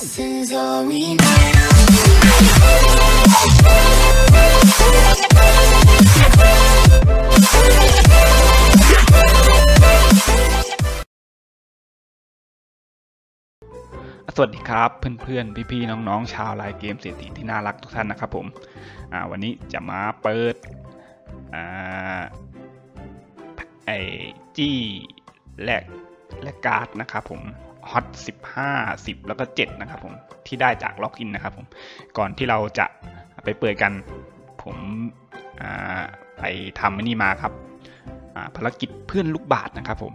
This is all we know. สวัสดีครับเพื่อนๆ พี่ๆ น้องๆ ชาวไลน์เกมเศรษฐีที่น่ารักทุกท่านนะครับผมวันนี้จะมาเปิดไอจี้แลกแลกการ์ดนะครับผม ฮอต15 10 แล้วก็ 7 นะครับผมที่ได้จากล็อกอินนะครับผมก่อนที่เราจะไปเปิดกันผมไปทำนี่มาครับภารกิจเพื่อนลูกบาทนะครับผม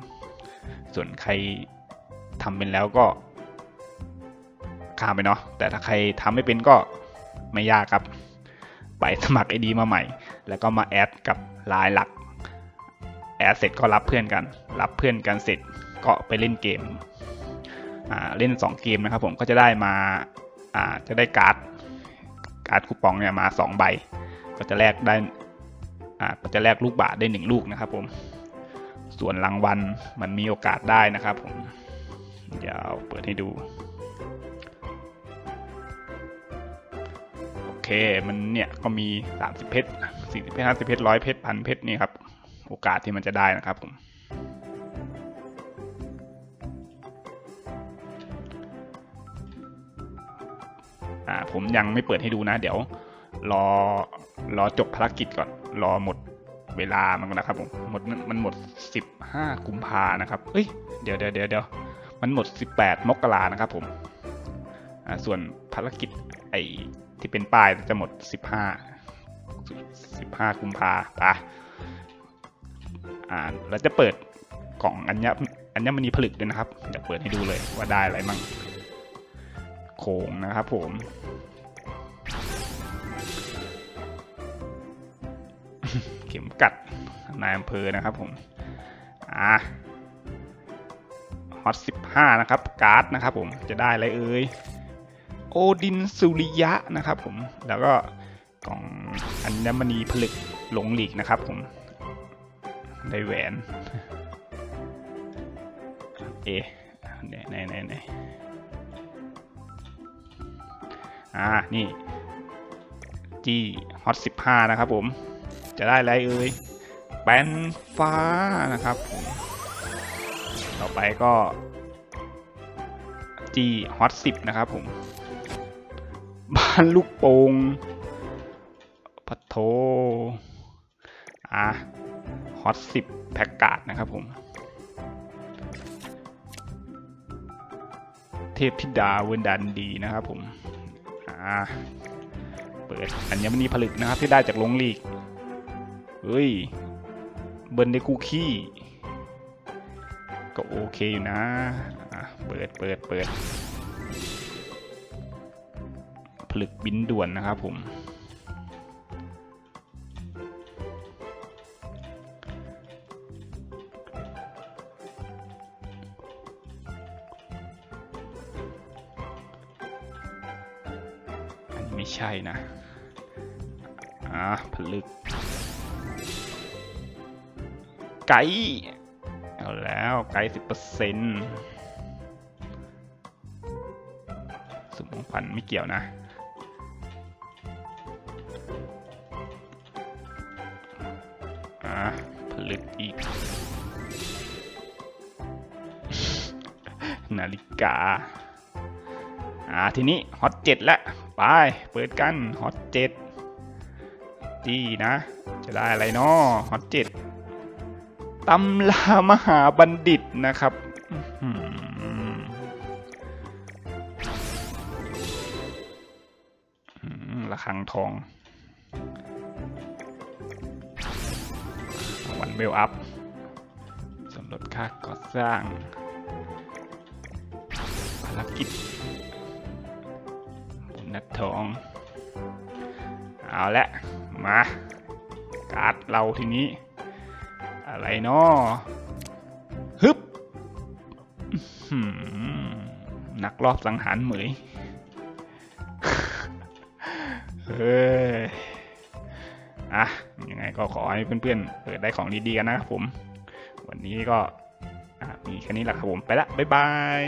ส่วนใครทำเป็นแล้วก็ข้ามไปเนาะแต่ถ้าใครทำไม่เป็นก็ไม่ยากครับ ไปสมัคร ID มาใหม่ แล้วก็มาแอดกับลน์หลักแอดเสร็จก็รับเพื่อนกัน รับเพื่อนกันเสร็จก็ไปเล่นเกม เล่น 2 เกมนะครับผมก็จะได้มาจะได้การ์ดการ์ดคูปองเนี่ยมา2ใบ ก็จะแลกได้ก็จะแลกลูกบาทได้ 1 ลูกนะครับผมส่วนรางวัลมันมีโอกาสได้นะครับผมเดี๋ยวเปิดให้ดูโอเคมันเนี่ยก็มี 30 เพชร40เพชร50เพชร100เพชรพันเพชรนี่ครับโอกาสที่มันจะได้นะครับผม อ่าผมยังไม่เปิดให้ดูนะ เดี๋ยว รอรอจบภารกิจก่อน รอหมดเวลามันก่อนนะครับผมหมดมันหมด 15 กุมภานะครับเอ้ยเดี๋ยวเดี๋ยวเดี๋ยวเดี๋ยวมันหมด 18 มกรานะครับผมอ่าส่วนภารกิจไอที่เป็นป้ายจะหมด 15 15 กุมภาปะอ่าเราจะเปิดกล่องอัญญอัญมณีผลึกด้วยนะครับเดี๋ยวเปิดให้ดูเลยว่าได้อะไรมั่ง โขงนะครับผม เข็มกัดนายอำเภอนะครับผมอ่าฮอต15นะครับ การ์ดนะครับผมจะได้อะไรเอ่ยโอดินสุริยะนะครับผมแล้วก็กล่องอัญมณีผลึกหลงหลีกนะครับผมได้แหวนเอะไหนไหนไหนไหน อ่า นี่จีฮอต15 นะครับผม จะได้อะไรเอ่ยแปนฟ้านะครับผม ต่อไปก็จีฮอต10 นะครับผม บ้านลูกโป่งพัทโท อะฮอตสิบแพ็กกาดนะครับผม เทพธิดาเวนดันดีนะครับผม อ่าเปิดอัญมณีผลึกนะครับที่ได้จากลงลีกเฮ้ย เบิร์นในคุกคี้ ก็โอเคอยู่นะอะเปิดเปิดเปิดผลึกบินด่วนนะครับผม ไม่ใช่นะ อ่าผลึก ไกเอาแล้วไกสิบเปอร์เซ็นต์สมของพันไม่เกี่ยวนะ อ่าผลึกอีก นาฬิกาอ่าทีนี้ฮอตเจ็ดแล้ว ไป เปิดกันฮอตเจ็ดดีนะ จะได้อะไรเนาะฮอตเจ็ดตำลามหาบัณฑิตนะครับระฆังทอง วันเบลอัพสำรวจค่าก่อสร้างภารกิจ นัดทองเอาละมาการ์ดเราทีนี้ อะไรเนาะฮึบหนักรอบสังหารเหมยเฮ้ยอะยังไงก็ขอให้เพื่อนๆเปิดได้ของดีๆกันนะครับผม วันนี้ก็มีแค่นี้แหละครับผมไปละบ๊ายบาย